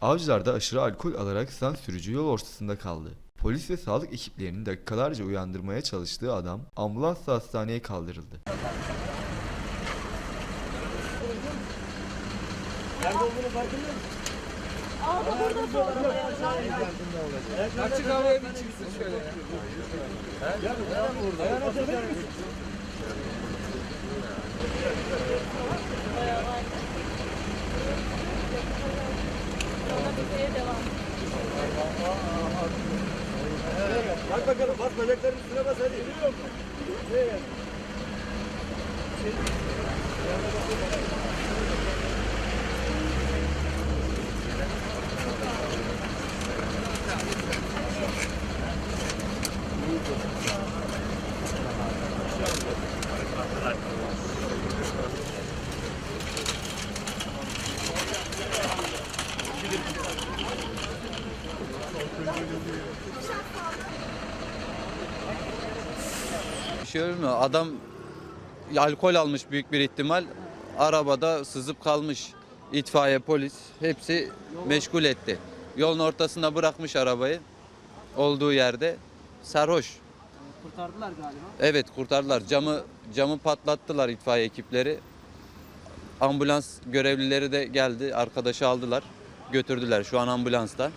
Avcılar'da aşırı alkol alarak sen sürücü yol ortasında kaldı. Polis ve sağlık ekiplerinin dakikalarca uyandırmaya çalıştığı adam ambulansla hastaneye kaldırıldı. Açık havaya bir çıksın şöyle. Bak bakalım bas bacakların üstüne bas hadi. Bir şey olmuyor. Adam alkol almış büyük bir ihtimal. Arabada sızıp kalmış. İtfaiye, polis hepsi meşgul etti. Yolun ortasına bırakmış arabayı. Olduğu yerde sarhoş. Kurtardılar galiba. Evet kurtardılar. Camı camı patlattılar itfaiye ekipleri. Ambulans görevlileri de geldi. Arkadaşı aldılar. Götürdüler. Şu an ambulansta.